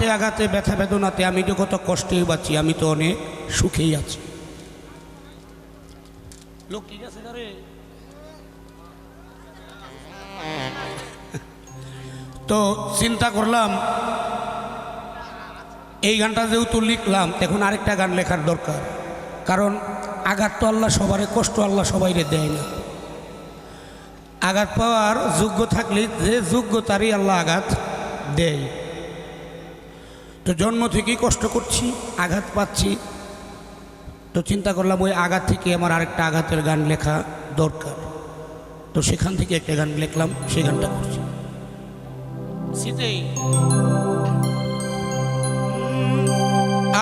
আঘাতে আঘাতে ব্যথা বেদনাতে আমি তো কত কষ্টেই বাঁচি, আমি তো অনেক সুখেই আছি। লোক ঠিক আছে তো চিন্তা করলাম, এই গানটা যেহেতু লিখলাম এখন আরেকটা গান লেখার দরকার। কারণ আঘাত তো আল্লাহ সবারে, কষ্ট আল্লাহ সবাইরে দেয় না। আঘাত পাওয়ার যোগ্য থাকলে যে যোগ্য তারই আল্লাহ আঘাত দেয়। তো জন্ম থেকেই কষ্ট করছি আঘাত পাচ্ছি। তো চিন্তা করলাম ওই আঘাত থেকে আমার আরেকটা আঘাতের গান লেখা দরকার। তো সেখান থেকে একটা গান লিখলাম সেই গানটা করছি।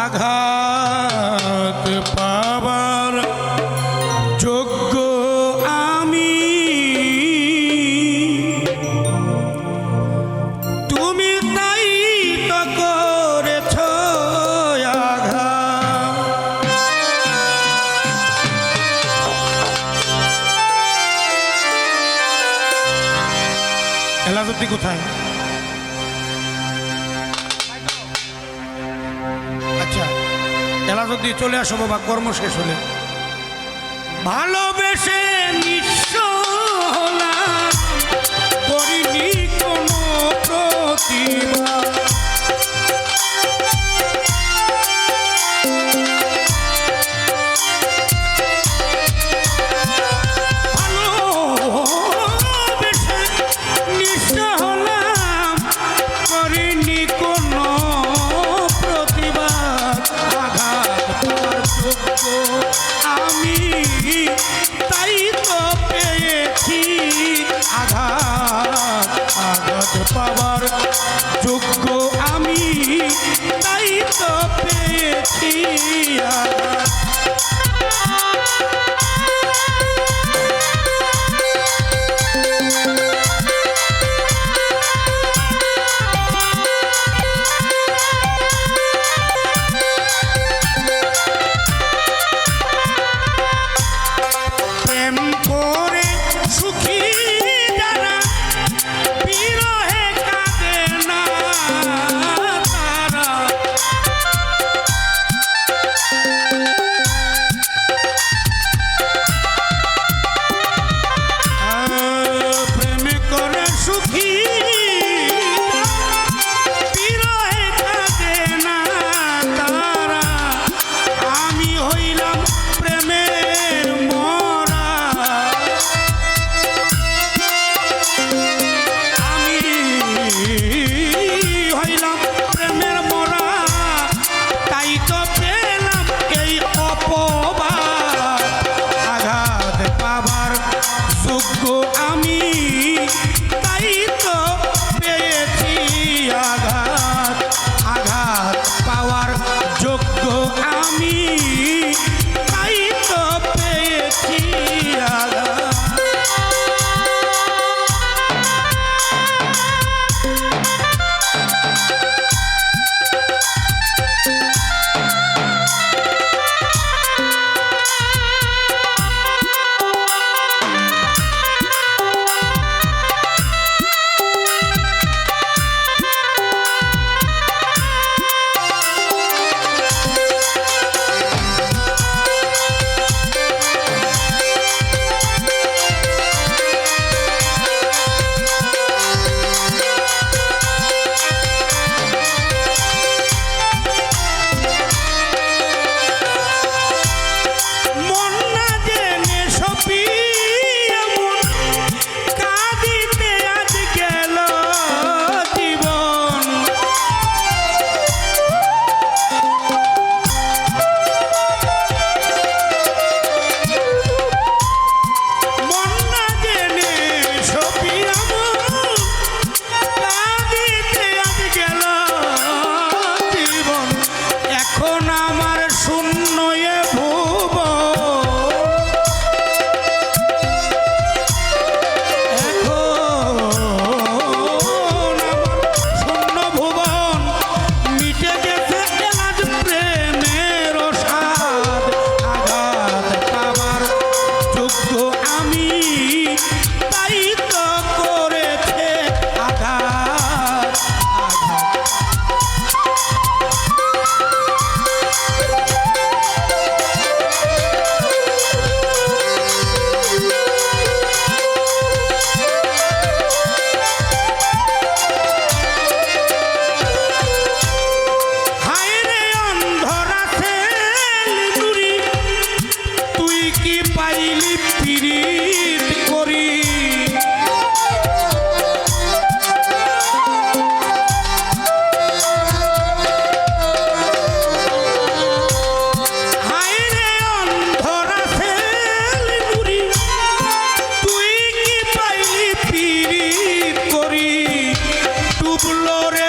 আঘাত পাবার এলাজতি কোথায়? আচ্ছা এলাজতি, চলে আসো বাবা, কর্ম শেষ হলে। ভালোবেসে নিঃস্ব করিনি কোনো প্রতিবাদ আমি তাই তো পেয়েছি আঘাত। আঘাত পাওয়ার যোগ্য আমি তাই তো পেয়েছি আঘাত। amores.